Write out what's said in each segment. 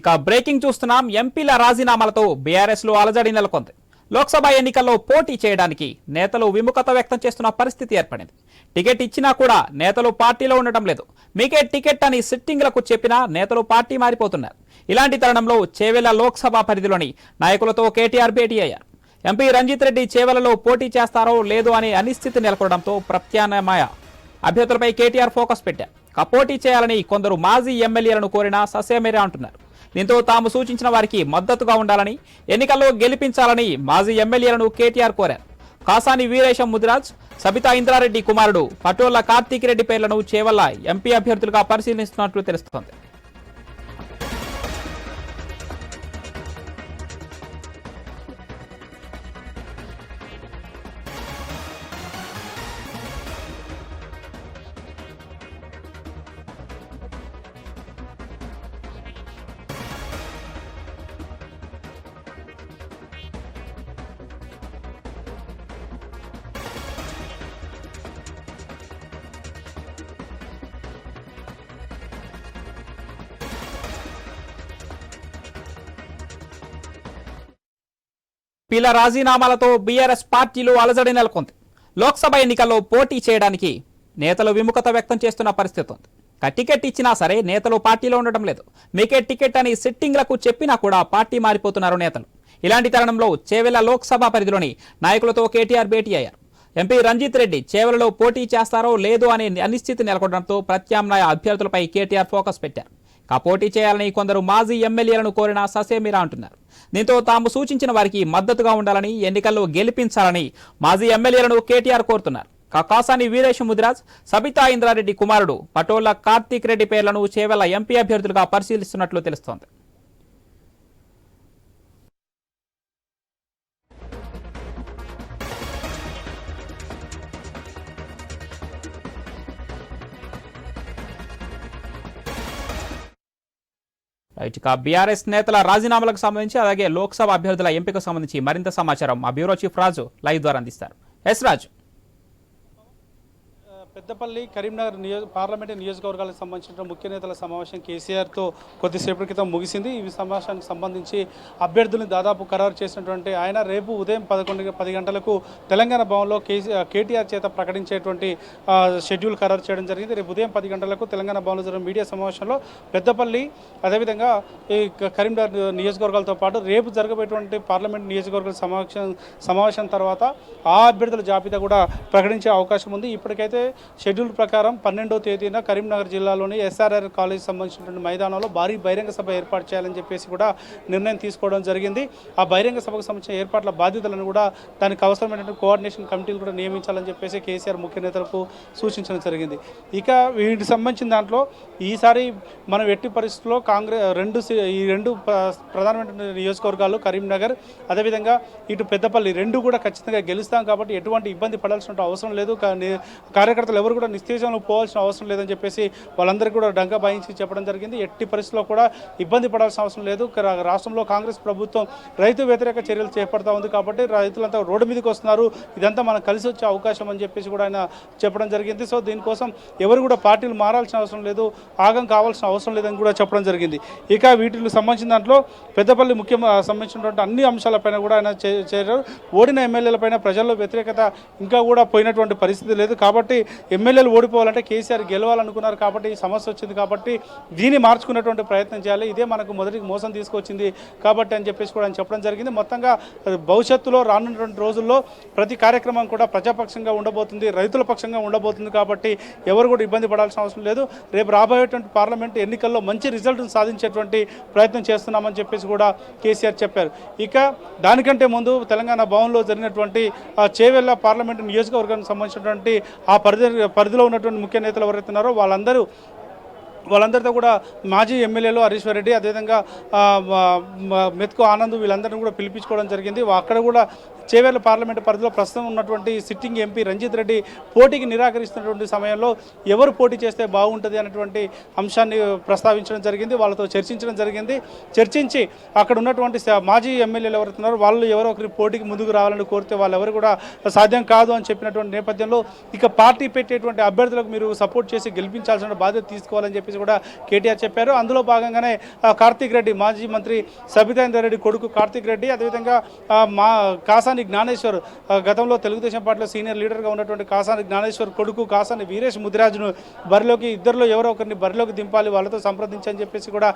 ఇక బ్రేకింగ్ చూస్తున్నాం ఎంపీల రాజీనామాలతో బీఆర్ఎస్లో అలజడి నెలకొంది. లోక్సభ ఎన్నికల్లో పోటీ చేయడానికి నేతలు విముఖత వ్యక్తం చేస్తున్న పరిస్థితి ఏర్పడింది. టికెట్ ఇచ్చినా కూడా నేతలు పార్టీలో ఉండటం లేదు. మీకే టికెట్ అని సిట్టింగ్లకు చెప్పినా నేతలు పార్టీ మారిపోతున్నారు. ఇలాంటి తరుణంలో చేవెళ్ళ లోక్సభ పరిధిలోని నాయకులతో కేటీఆర్ భేటీ అయ్యారు. ఎంపీ రంజిత్ రెడ్డి చేవెలలో పోటీ చేస్తారో లేదో అనే అనిశ్చితి నెలకొనడంతో ప్రత్యామ్నాయ అభ్యర్థులపై కేటీఆర్ ఫోకస్ పెట్టారు. పోటీ చేయాలని కొందరు మాజీ ఎమ్మెల్యేలను కోరినా ససేమేరే అంటున్నారు. దీంతో తాము సూచించిన వారికి మద్దతుగా ఉండాలని ఎన్నికల్లో గెలిపించాలని మాజీ ఎమ్మెల్యేలను కేటీఆర్ కోరారు. కాసాని వీరేశం ముదిరాజ్ సబితా ఇంద్రారెడ్డి కుమారుడు పటోళ్ళ కార్తీక్ రెడ్డి పేర్లను చేవల్ల ఎంపీ అభ్యర్థులుగా పరిశీలిస్తున్నట్లు తెలుస్తోంది. పీల రాజీనామాలతో బీఆర్ఎస్ పార్టీలో అలజడి నెలకొంది. లోక్సభ ఎన్నికల్లో పోటీ చేయడానికి నేతలు విముఖత వ్యక్తం చేస్తున్న పరిస్థితి ఉంది. టికెట్ ఇచ్చినా సరే నేతలు పార్టీలో ఉండటం లేదు. మీకే టికెట్ అని సిట్టింగ్లకు చెప్పినా కూడా పార్టీ మారిపోతున్నారు నేతలు. ఇలాంటి తరుణంలో చేవెల లోక్సభ పరిధిలోని నాయకులతో కేటీఆర్ భేటీ అయ్యారు. ఎంపీ రంజిత్ రెడ్డి చేవెలలో పోటీ చేస్తారో లేదో అనే అనిశ్చితి నెలకొనడంతో ప్రత్యామ్నాయ అభ్యర్థులపై కేటీఆర్ ఫోకస్ పెట్టారు. ఇక పోటీ చేయాలని కొందరు మాజీ ఎమ్మెల్యేలను కోరిన ససేమిరా అంటున్నారు. దీంతో తాము సూచించిన వారికి మద్దతుగా ఉండాలని ఎన్నికల్లో గెలిపించాలని మాజీ ఎమ్మెల్యేలను కేటీఆర్ కోరుతున్నారు. కాకాసాని వీరేష్ వీరేశ ముదిరాజ్ సబితా ఇంద్రారెడ్డి కుమారుడు పటోళ్ళ కార్తీక్ రెడ్డి పేర్లను చేవెళ్ళ ఎంపీ అభ్యర్థులుగా పరిశీలిస్తున్నట్లు తెలుస్తోంది. రైట్ ఇక బీఆర్ఎస్ నేతల రాజీనామాలకు సంబంధించి అలాగే లోక్సభ అభ్యర్థుల ఎంపికకు సంబంధించి మరింత సమాచారం మా బ్యూరో చీఫ్ రాజు లైవ్ ద్వారా అందిస్తారు. ఎస్ రాజు. పెద్దపల్లి కరీంనగర్ నియోజక పార్లమెంటు నియోజకవర్గాలకు సంబంధించిన ముఖ్య నేతల సమావేశం కేసీఆర్తో కొద్దిసేపటి క్రితం ముగిసింది. ఈ సమావేశానికి సంబంధించి అభ్యర్థులను దాదాపు ఖరారు చేసినటువంటి ఆయన రేపు ఉదయం పదకొండు పది గంటలకు తెలంగాణ భవన్లో కేసీ కేటీఆర్ చేత ప్రకటించేటువంటి షెడ్యూల్ ఖరారు చేయడం జరిగింది. రేపు ఉదయం పది గంటలకు తెలంగాణ భవన్లో జరిగిన మీడియా సమావేశంలో పెద్దపల్లి అదేవిధంగా ఈ కరీంనగర్ నియోజకవర్గాలతో పాటు రేపు జరగబోయేటువంటి పార్లమెంట్ నియోజకవర్గాల సమావేశం సమావేశం తర్వాత ఆ అభ్యర్థుల జాబితా కూడా ప్రకటించే అవకాశం ఉంది. ఇప్పటికైతే షెడ్యూల్ ప్రకారం పన్నెండవ తేదీన కరీంనగర్ జిల్లాలోని ఎస్ఆర్ఆర్ కాలేజ్ సంబంధించినటువంటి మైదానంలో భారీ బహిరంగ సభ ఏర్పాటు చేయాలని చెప్పేసి కూడా నిర్ణయం తీసుకోవడం జరిగింది. ఆ బహిరంగ సభకు సంబంధించిన ఏర్పాట్ల బాధ్యతలను కూడా దానికి అవసరమైనటువంటి కోఆర్డినేషన్ కమిటీలు కూడా నియమించాలని చెప్పేసి కేసీఆర్ ముఖ్య నేతలకు సూచించడం జరిగింది. ఇక వీటికి సంబంధించిన దాంట్లో ఈసారి మనం ఎట్టి పరిస్థితుల్లో కాంగ్రెస్ రెండు సి- ఈ రెండు ప్రధానమైనటువంటి నియోజకవర్గాలు కరీంనగర్ అదేవిధంగా ఇటు పెద్దపల్లి రెండు కూడా ఖచ్చితంగా గెలుస్తాం కాబట్టి ఎటువంటి ఇబ్బంది పడాల్సిన అవసరం లేదు. కానీ అసలు ఎవరు కూడా నిస్తేజంలో పోవాల్సిన అవసరం లేదని చెప్పేసి వాళ్ళందరికీ కూడా డంకా భయించి చెప్పడం జరిగింది. ఎట్టి పరిస్థితుల్లో కూడా ఇబ్బంది పడాల్సిన అవసరం లేదు. రాష్ట్రంలో కాంగ్రెస్ ప్రభుత్వం రైతు వ్యతిరేక చర్యలు చేపడతా ఉంది కాబట్టి రైతులంతా రోడ్డు మీదకి వస్తున్నారు. ఇదంతా మనకు కలిసి వచ్చే అవకాశం అని చెప్పేసి కూడా ఆయన చెప్పడం జరిగింది. సో దీనికోసం ఎవరు కూడా పార్టీలు మారాల్సిన అవసరం లేదు. ఆగం కావాల్సిన అవసరం లేదని కూడా చెప్పడం జరిగింది. ఇక వీటికి సంబంధించిన దాంట్లో పెద్దపల్లి ముఖ్య సంబంధించినటువంటి అన్ని అంశాలపైన కూడా ఆయన చే- చేరారు. ఓడిన ఎమ్మెల్యేలపైన ప్రజల్లో వ్యతిరేకత ఇంకా కూడా పోయినటువంటి పరిస్థితి లేదు. కాబట్టి ఎమ్మెల్యేలు ఓడిపోవాలంటే కేసీఆర్ గెలవాలనుకున్నారు కాబట్టి ఈ సమస్య వచ్చింది కాబట్టి దీన్ని మార్చుకునేటువంటి ప్రయత్నం చేయాలి. ఇదే మనకు మొదటికి మోసం తీసుకొచ్చింది కాబట్టి అని చెప్పేసి కూడా ఆయన చెప్పడం జరిగింది. మొత్తంగా భవిష్యత్తులో రానున్నటువంటి రోజుల్లో ప్రతి కార్యక్రమం కూడా ప్రజాపక్షంగా ఉండబోతుంది రైతుల పక్షంగా ఉండబోతుంది కాబట్టి ఎవరు కూడా ఇబ్బంది పడాల్సిన అవసరం లేదు. రేపు రాబోయేటువంటి పార్లమెంట్ ఎన్నికల్లో మంచి రిజల్ట్ను సాధించేటువంటి ప్రయత్నం చేస్తున్నామని చెప్పేసి కూడా కేసీఆర్ చెప్పారు. ఇక దానికంటే ముందు తెలంగాణ భవన్లో జరిగినటువంటి ఆ చేవెళ్ళ పార్లమెంటు నియోజకవర్గానికి సంబంధించినటువంటి ఆ పరిధి పరిధిలో ఉన్నటువంటి ముఖ్య నేతలు ఎవరైతే ఉన్నారో వాళ్ళందరూ వాళ్ళందరితో కూడా మాజీ ఎమ్మెల్యేలు హరీశ్వర్ రెడ్డి అదేవిధంగా ఆ, మెతుకు ఆనంద్ వీళ్ళందరినీ కూడా పిలిపించుకోవడం జరిగింది. అక్కడ కూడా చేవేర్ల పార్లమెంటు పరిధిలో ప్రస్తుతం ఉన్నటువంటి సిట్టింగ్ ఎంపీ రంజిత్ రెడ్డి పోటీకి నిరాకరిస్తున్నటువంటి సమయంలో ఎవరు పోటీ చేస్తే బాగుంటుంది అనేటువంటి అంశాన్ని ప్రస్తావించడం జరిగింది వాళ్ళతో చర్చించడం జరిగింది. చర్చించి అక్కడ ఉన్నటువంటి మాజీ ఎమ్మెల్యేలు ఎవరుతున్నారో వాళ్ళు ఎవరో ఒకరి పోటీకి ముందుకు రావాలని కోరితే వాళ్ళు ఎవరు కూడా సాధ్యం కాదు అని చెప్పినటువంటి నేపథ్యంలో ఇక పార్టీ పెట్టేటువంటి అభ్యర్థులకు మీరు సపోర్ట్ చేసి గెలిపించాల్సిన బాధ్యత తీసుకోవాలని చెప్పేసి చెప్పేసి కూడా కేటీఆర్ చెప్పారు. అందులో భాగంగానే కార్తీక్ రెడ్డి మాజీ మంత్రి సబితేందర్ రెడ్డి కొడుకు కార్తీక్ రెడ్డి అదేవిధంగా మా కాసాని జ్ఞానేశ్వర్ గతంలో తెలుగుదేశం పార్టీలో సీనియర్ లీడర్గా ఉన్నటువంటి కాసాని జ్ఞానేశ్వర్ కొడుకు కాసాని వీరేష్ ముదిరాజును బరిలోకి ఇద్దరిలో ఎవరో ఒకరిని బరిలోకి దింపాలి వాళ్ళతో సంప్రదించని చెప్పేసి కూడా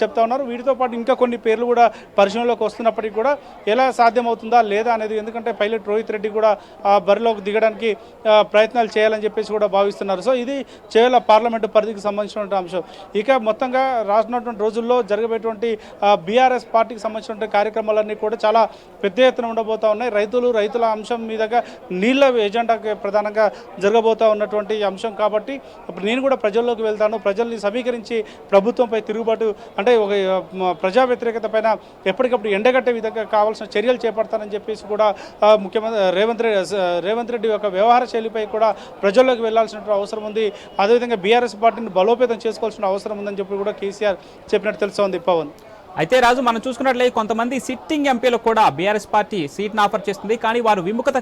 చెప్తా ఉన్నారు. వీటితో పాటు ఇంకా కొన్ని పేర్లు కూడా పరిశీలనలోకి వస్తున్నప్పటికీ కూడా ఎలా సాధ్యమవుతుందా లేదా అనేది ఎందుకంటే పైలట్ రోహిత్ రెడ్డి కూడా బరిలోకి దిగడానికి ప్రయత్నాలు చేయాలని చెప్పేసి కూడా భావిస్తున్నారు. సో ఇది చేవల పార్లమెంటు పరిధికి సంబంధించిన అంశం ఇక మొత్తంగా రానున్నటువంటి రోజుల్లో జరిగేటువంటి బీఆర్ఎస్ పార్టీకి సంబంధించినటువంటి కార్యక్రమాలన్నీ కూడా చాలా పెద్ద ఎత్తున ఉండబోతా ఉన్నాయి. రైతులు రైతుల అంశం మీదగా నీళ్ళ ఎజెండాకి ప్రధానంగా జరగబోతా ఉన్నటువంటి అంశం కాబట్టి ఇప్పుడు నేను కూడా ప్రజల్లోకి వెళ్తాను. ప్రజల్ని సమీకరించి ప్రభుత్వంపై తిరుగుబాటు అంటే ఒక ప్రజా వ్యతిరేకత పైన ఎప్పటికప్పుడు ఎండగట్టే విధంగా కావాల్సిన చర్యలు చేపడతానని చెప్పేసి కూడా ముఖ్యమంత్రి రేవంత్ రెడ్డి రేవంత్ రెడ్డి యొక్క వ్యవహార శైలిపై కూడా ప్రజల్లోకి వెళ్ళాల్సిన అవసరం ఉంది. అదేవిధంగా బీఆర్ఎస్ పార్టీని బలోపేతం చేసుకోవాల్సిన అవసరం ఉందని చెప్పి కూడా కేసీఆర్ చెప్పినట్టు తెలుస్తోంది పవన్. అయితే రాజు మనం చూసుకున్నట్లయితే కొంతమంది సిట్టింగ్ ఎంపీలకు కూడా బీఆర్ఎస్ పార్టీ సీట్ను ఆఫర్ చేస్తుంది. కానీ వారు విముఖత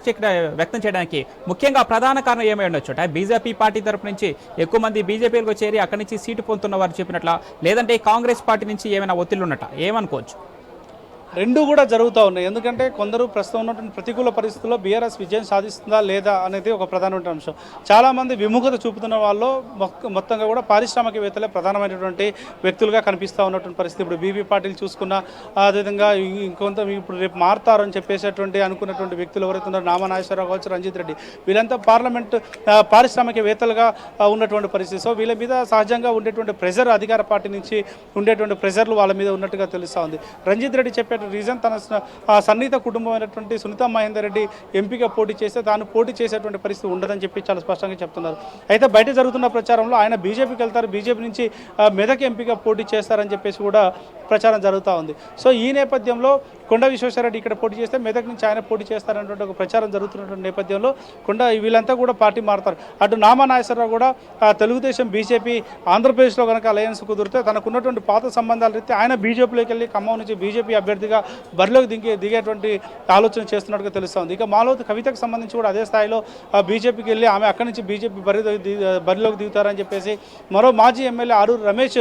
వ్యక్తం చేయడానికి ముఖ్యంగా ప్రధాన కారణం ఏమై ఉండొచ్చు అంటే బీజేపీ పార్టీ తరపు నుంచి ఎక్కువ మంది బీజేపీలకు చేరి అక్కడి నుంచి సీటు పొందుతున్న వారు చెప్పినట్ల లేదంటే కాంగ్రెస్ పార్టీ నుంచి ఏమైనా ఒత్తిళ్ళు ఉన్నట ఏమనుకోవచ్చు? రెండు కూడా జరుగుతూ ఉన్నాయి. ఎందుకంటే కొందరు ప్రస్తుతం ఉన్నటువంటి ప్రతికూల పరిస్థితుల్లో బీఆర్ఎస్ విజయం సాధిస్తుందా లేదా అనేది ఒక ప్రధానమైన అంశం. చాలామంది విముఖత చూపుతున్న వాళ్ళు మొత్తంగా కూడా పారిశ్రామికవేత్తలే ప్రధానమైనటువంటి వ్యక్తులుగా కనిపిస్తూ ఉన్నటువంటి పరిస్థితి. ఇప్పుడు బీబీ పార్టీలు చూసుకున్నా అదేవిధంగా ఇంకొంత ఇప్పుడు రేపు మారుతారు అని చెప్పేసేటువంటి అనుకున్నటువంటి వ్యక్తులు ఎవరైతే ఉన్నారో నామనాగేశ్వరరావు కావచ్చు రంజిత్ రెడ్డి వీళ్ళంతా పార్లమెంట్ పారిశ్రామికవేత్తలుగా ఉన్నటువంటి పరిస్థితి. సో వీళ్ళ మీద సహజంగా ఉండేటువంటి ప్రెజర్ అధికార పార్టీ నుంచి ఉండేటువంటి ప్రెజర్లు వాళ్ళ మీద ఉన్నట్టుగా తెలుస్తూ ఉంది. రంజిత్ రెడ్డి చెప్పేట రీజన్ తన సన్నిహిత కుటుంబం అయినటువంటి సునీత మహేందర్ రెడ్డి ఎంపీగా పోటీ చేస్తే తాను పోటీ చేసేటువంటి పరిస్థితి ఉండదని చెప్పి చాలా స్పష్టంగా చెప్తున్నారు. అయితే బయట జరుగుతున్న ప్రచారంలో ఆయన బీజేపీకి వెళ్తారు. బీజేపీ నుంచి మెదక్ ఎంపీగా పోటీ చేస్తారని చెప్పేసి కూడా ప్రచారం జరుగుతూ ఉంది. సో ఈ నేపథ్యంలో కొండ విశ్వేశ్వరరెడ్డి ఇక్కడ పోటీ చేస్తే మెదక్ నుంచి ఆయన పోటీ చేస్తారన్నటువంటి ఒక ప్రచారం జరుగుతున్నటువంటి నేపథ్యంలో కొండ వీళ్ళంతా కూడా పార్టీ మారుతారు. అటు నామా నాగేశ్వరరావు కూడా తెలుగుదేశం బీజేపీ ఆంధ్రప్రదేశ్లో కనుక అలయన్స్ కుదిరితే తనకున్నటువంటి పాత సంబంధాల రీత్యా ఆయన బీజేపీలోకి వెళ్ళి ఖమ్మం నుంచి బీజేపీ అభ్యర్థిగా బరిలోకి దిగే దిగేటువంటి ఆలోచన చేస్తున్నట్టుగా తెలుస్తోంది. ఇక మాలోతు కవితకు సంబంధించి కూడా అదే స్థాయిలో బీజేపీకి వెళ్ళి ఆమె అక్కడి నుంచి బీజేపీ బరి బరిలోకి దిగుతారని చెప్పేసి మరో మాజీ ఎమ్మెల్యే ఆరూరు రమేష్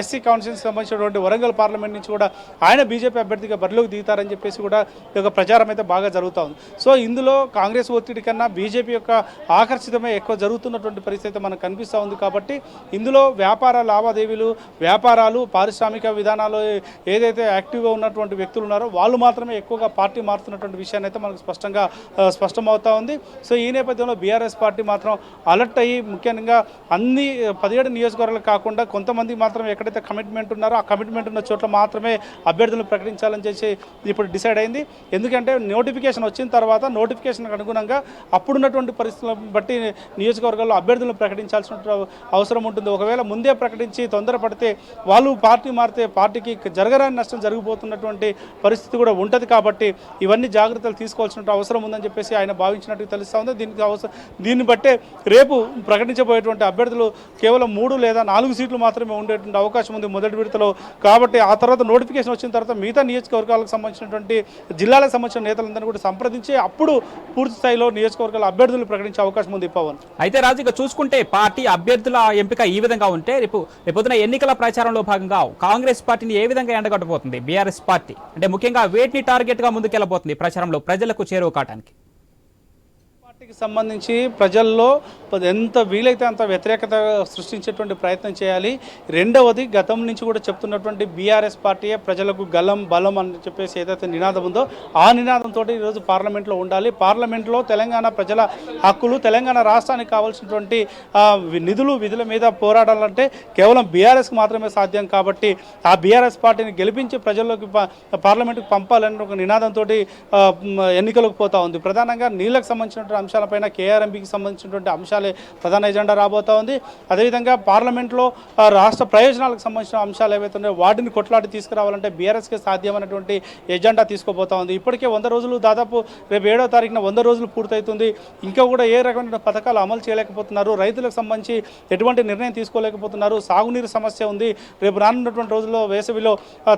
ఎస్సీ కౌన్సిల్కి సంబంధించినటువంటి వరంగల్ పార్లమెంట్ నుంచి కూడా ఆయన బీజేపీ అభ్యర్థిగా బరిలోకి దిగుతారని చెప్పేసి కూడా ఈ యొక్క ప్రచారం అయితే బాగా జరుగుతూ ఉంది. సో ఇందులో కాంగ్రెస్ ఒత్తిడి కన్నా బీజేపీ యొక్క ఆకర్షితమే ఎక్కువ జరుగుతున్నటువంటి పరిస్థితి అయితే మనకు కనిపిస్తూ ఉంది కాబట్టి ఇందులో వ్యాపార లావాదేవీలు వ్యాపారాలు పారిశ్రామిక విధానాలు ఏదైతే యాక్టివ్గా ఉన్నటువంటి వ్యక్తులు ఉన్నారో వాళ్ళు మాత్రమే ఎక్కువగా పార్టీ మారుతున్నటువంటి విషయాన్ని అయితే మనకు స్పష్టంగా స్పష్టమవుతూ ఉంది. సో ఈ నేపథ్యంలో బీఆర్ఎస్ పార్టీ మాత్రం అలర్ట్ అయ్యి ముఖ్యంగా అన్ని పదిహేడు నియోజకవర్గాలు కాకుండా కొంతమంది మాత్రం ఎక్కడైతే కమిట్మెంట్ ఉన్నారో ఆ కమిట్మెంట్ ఉన్న చోట్ల మాత్రమే అభ్యర్థులను ప్రకటించాలని చేసి ఇప్పుడు డిసైడ్ అయింది. ఎందుకంటే నోటిఫికేషన్ వచ్చిన తర్వాత నోటిఫికేషన్కి అనుగుణంగా అప్పుడున్నటువంటి పరిస్థితులను బట్టి నియోజకవర్గాల్లో అభ్యర్థులను ప్రకటించాల్సిన అవసరం ఉంటుంది. ఒకవేళ ముందే ప్రకటించి తొందరపడితే వాళ్ళు పార్టీ మారితే పార్టీకి జరగరాని నష్టం జరిగిపోతున్నటువంటి పరిస్థితి కూడా ఉంటుంది కాబట్టి ఇవన్నీ జాగ్రత్తలు తీసుకోవాల్సిన అవసరం ఉందని చెప్పేసి ఆయన భావించినట్టు తెలుస్తూ ఉంది. దీనికి అవసరం దీన్ని బట్టే రేపు ప్రకటించబోయేటువంటి అభ్యర్థులు కేవలం మూడు లేదా నాలుగు సీట్లు మాత్రమే ఉండేటువంటి అవకాశం ఉంది మొదటి విడతలో. కాబట్టి ఆ తర్వాత నోటిఫికేషన్ వచ్చిన తర్వాత మిగతా నియోజకవర్గాలకు సంబంధించినటువంటి జిల్లాలకు సంబంధించిన నేతలందరినీ కూడా సంప్రదించి అప్పుడు పూర్తి స్థాయిలో నియోజకవర్గాల అభ్యర్థులు ప్రకటించే అవకాశం ఉంది పవన్. అయితే రాజు ఇక చూసుకుంటే పార్టీ అభ్యర్థుల ఎంపిక ఈ విధంగా ఉంటే రేపు రేపొద్దున ఎన్నికల ప్రచారంలో భాగంగా కాంగ్రెస్ పార్టీని ఏ విధంగా ఎండగట్టబోతుంది? బీఆర్ఎస్ పార్టీ అంటే ముఖ్యంగా వేటిని టార్గెట్గా ముందుకెళ్ళబోతుంది ప్రచారంలో ప్రజలకు చేరువ కావడానికి పార్టీకి సంబంధించి ప్రజల్లో ఎంత వీలైతే అంత వ్యతిరేకత సృష్టించేటువంటి ప్రయత్నం చేయాలి. రెండవది గతం నుంచి కూడా చెప్తున్నటువంటి బీఆర్ఎస్ పార్టీయే ప్రజలకు గలం బలం అని చెప్పేసి ఏదైతే నినాదం ఉందో ఆ నినాదంతో ఈరోజు పార్లమెంట్లో ఉండాలి. పార్లమెంట్లో తెలంగాణ ప్రజల హక్కులు తెలంగాణ రాష్ట్రానికి కావాల్సినటువంటి నిధులు విధుల మీద పోరాడాలంటే కేవలం బీఆర్ఎస్కి మాత్రమే సాధ్యం కాబట్టి ఆ బీఆర్ఎస్ పార్టీని గెలిపించి ప్రజల్లోకి పార్లమెంట్కి పంపాలని ఒక నినాదంతో ఎన్నికలకు పోతా ఉంది. ప్రధానంగా నీళ్ళకు సంబంధించినటువంటి అంశాలపైన కేఆర్ఎంపీకి సంబంధించినటువంటి అంశాలే ప్రధాన ఎజెండా రాబోతా ఉంది అదేవిధంగా పార్లమెంట్లో రాష్ట్ర ప్రయోజనాలకు సంబంధించిన అంశాలు ఏవైతే ఉన్నాయో వాటిని కొట్లాడి తీసుకురావాలంటే బీఆర్ఎస్కి సాధ్యమైనటువంటి ఎజెండా తీసుకోబోతా ఉంది ఇప్పటికే వంద రోజులు దాదాపు రేపు ఏడో తారీఖున వంద రోజులు పూర్తవుతుంది. ఇంకా కూడా ఏ రకమైన పథకాలు అమలు చేయలేకపోతున్నారు. రైతులకు సంబంధించి ఎటువంటి నిర్ణయం తీసుకోలేకపోతున్నారు. సాగునీరు సమస్య ఉంది. రేపు రానున్నటువంటి రోజుల్లో వేసవిలో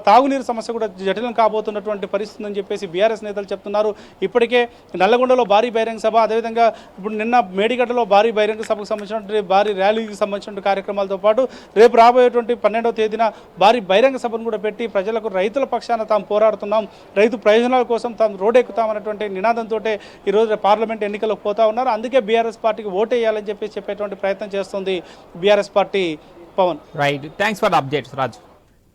తాగునీరు సమస్య కూడా జటిలం కాబోతున్నటువంటి పరిస్థితి అని చెప్పేసి బీఆర్ఎస్ నేతలు చెప్తున్నారు. ఇప్పటికే నల్లగొండలో భారీ బహిరంగ సభ అదే అదేవిధంగా ఇప్పుడు నిన్న మేడిగడ్డలో భారీ బహిరంగ సభకు సంబంధించినటువంటి భారీ ర్యాలీకి సంబంధించిన కార్యక్రమాలతో పాటు రేపు రాబోయేటువంటి పన్నెండవ తేదీన భారీ బహిరంగ సభను కూడా పెట్టి ప్రజలకు రైతుల పక్షాన తాము పోరాడుతున్నాం. రైతు ప్రయోజనాల కోసం తాము రోడ్డు నినాదంతో ఈరోజు పార్లమెంట్ ఎన్నికలకు పోతా ఉన్నారు. అందుకే బీఆర్ఎస్ పార్టీకి ఓటేయాలని చెప్పి చెప్పేటువంటి ప్రయత్నం చేస్తుంది BRS party Pavan. Right thanks for updates Raju